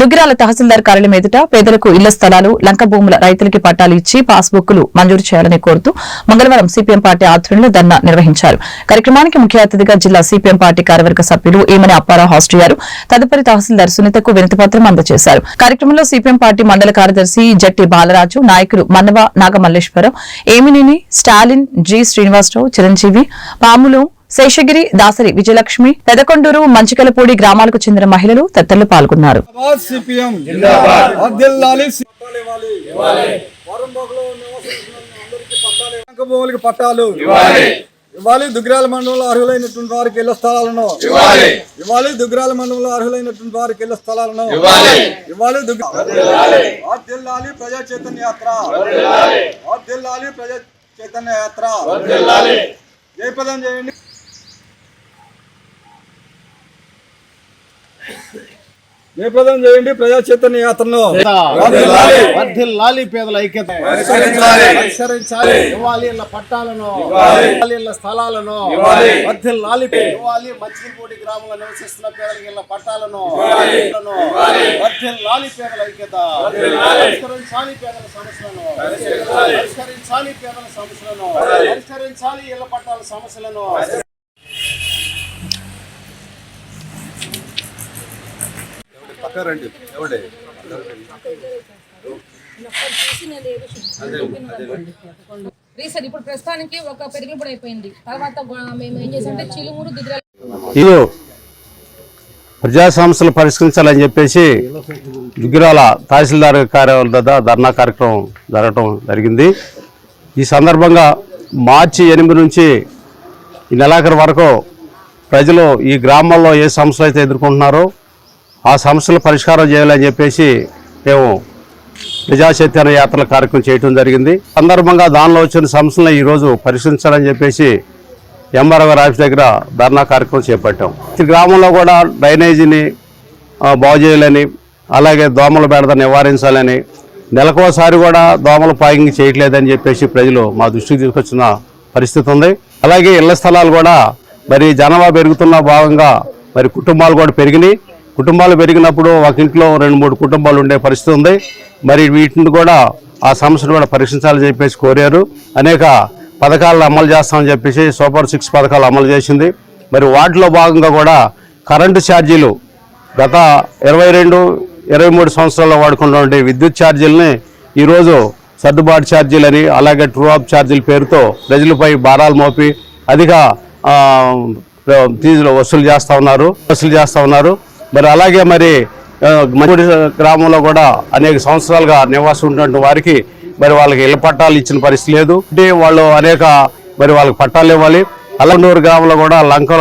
దుగ్గిరాల తహసీల్దార్ కార్యాలయం ఎదుట పేదలకు ఇళ్ళ స్థలాలు లంక భూముల రైతులకి పట్టాలు ఇచ్చి పాస్బుక్లు మంజూరు చేయాలని కోరుతూ మంగళవారం సిపిఎం పార్టీ ఆధ్వర్యంలో ధర్నా నిర్వహించారు. కార్యక్రమానికి ముఖ్య అతిథిగా జిల్లా సిపిఎం పార్టీ కార్యవర్గ సభ్యులు ఏమని అప్పారావు హాస్టర్ తదుపరి తహసీల్దార్ సునీతకు వినతిపత్రం అందజేశారు. కార్యక్రమంలో సిపిఎం పార్టీ మండల కార్యదర్శి జట్టి బాలరాజు నాయకులు మన్నవ నాగమల్లేశ్వరరావు ఏమినేని స్టాలిన్ జి శ్రీనివాసరావు చిరంజీవి పాములు శేషగిరి దాసరి విజయలక్ష్మి పెదకొండూరు మంచికలపూడి గ్రామాలకు చెందిన మహిళలు తదితరులు పాల్గొన్నారు. పట్టాలు ఇవ్వాలి. వరంబోగులో నివసిస్తున్న అందరికీ పట్టాలు ఇవ్వాలి. భూములకి పట్టాలు ఇవ్వాలి. దుగ్గిరాల మండలంలో అర్హులైనటువంటి వారికి ఇళ్ళ స్థలాలను ఇవ్వాలి. దుగ్గిరాల మండలంలో అర్హులైనటువంటి వారికి ఇళ్ళ స్థలాలను ఇవ్వాలి. దిల్లాలి ప్రజా చైతన్య యాత్ర. ప్రజా చైతన్య యాత్ర. జయపదం చేయండి. జయప్రదం చేయండి ప్రజా చైతన్య యాత్రను వర్ధిల్లాలి. పేదల ఐక్యత. ఇవ్వాలి ఇళ్ళ పట్టాలను ఇవ్వాలి ఇళ్ళ స్థలాలను. వర్ధిల్లాలి ఇవ్వాలి మచ్చిపూడి గ్రామంలో నివసిస్తున్న పేదలకు ఇళ్ళ పట్టాలను ఇళ్ళను. వర్ధిల్లాలి పేదల ఐక్యత. పరిష్కరించాలి పేదల సమస్యలను. పరిష్కరించాలి. పేదల సమస్యలను. పరిష్కరించాలి ఇళ్ళ పట్టాల సమస్యలను. రీసెంట్ ఇప్పుడు ప్రస్తుతానికి ఒక పెరుగుబడి అయిపోయింది. తర్వాత గో- మేము ఏం చేసామంటే చిలుమూరు దిద్ర ఇది ప్రజా సమస్యలు పరిష్కరించాలని చెప్పేసి దుగ్గిరాల తహసీల్దార్ కార్యాలయం వద్ద ధర్నా కార్యక్రమం జరగటం జరిగింది. ఈ సందర్భంగా మార్చి ఎనిమిది నుంచి ఈ నెలాఖరు వరకు ప్రజలు ఈ గ్రామాల్లో ఏ సమస్యలు అయితే ఎదుర్కొంటున్నారో ఆ సమస్యలు పరిష్కారం చేయాలని చెప్పేసి మేము ప్రజాచైతన్య యాత్రల కార్యక్రమం చేయడం జరిగింది. సందర్భంగా దానిలో వచ్చిన సమస్యలను ఈరోజు పరిశీలించాలని చెప్పేసి ఎంఆర్ఓ ఆఫీస్ దగ్గర ధర్నా కార్యక్రమం చేపట్టాం. ప్రతి గ్రామంలో కూడా డ్రైనేజీని బాగు చేయాలని అలాగే దోమల బెడద నివారించాలని నెలకోసారి కూడా దోమల పాయింగ్ చేయట్లేదని చెప్పేసి ప్రజలు మా దృష్టికి తీసుకొచ్చిన పరిస్థితి ఉంది. అలాగే ఇళ్ళ స్థలాలు కూడా మరి జనాభా పెరుగుతున్న భాగంగా మరి కుటుంబాలు కూడా పెరిగినాయి. కుటుంబాలు పెరిగినప్పుడు ఒక ఇంట్లో రెండు మూడు కుటుంబాలు ఉండే పరిస్థితి ఉంది. మరి వీటిని కూడా ఆ సమస్యను కూడా పరీక్షించాలని చెప్పేసి కోరారు. అనేక పథకాలను అమలు చేస్తామని చెప్పేసి సూపర్ సిక్స్ పథకాలు అమలు చేసింది. మరి వాటిలో భాగంగా కూడా కరెంటు ఛార్జీలు గత ఇరవై రెండు ఇరవై మూడు సంవత్సరాల్లో వాడుకున్నటువంటి విద్యుత్ ఛార్జీలని ఈరోజు సర్దుబాటు ఛార్జీలని అలాగే ట్రూ ఆఫ్ ఛార్జీల పేరుతో ప్రజలపై భారాలు మోపి అధిక ఫీజులు వసూలు చేస్తూ ఉన్నారు వసూలు చేస్తూ ఉన్నారు. మరి అలాగే మరి మంచి గ్రామంలో కూడా అనేక సంవత్సరాలుగా నివాసం ఉన్నటువంటి వారికి మరి వాళ్ళకి ఇళ్ళ పట్టాలు ఇచ్చిన పరిస్థితి లేదు. అంటే వాళ్ళు అనేక మరి వాళ్ళకి పట్టాలు ఇవ్వాలి. అల్లనూరు గ్రామంలో కూడా లంకలో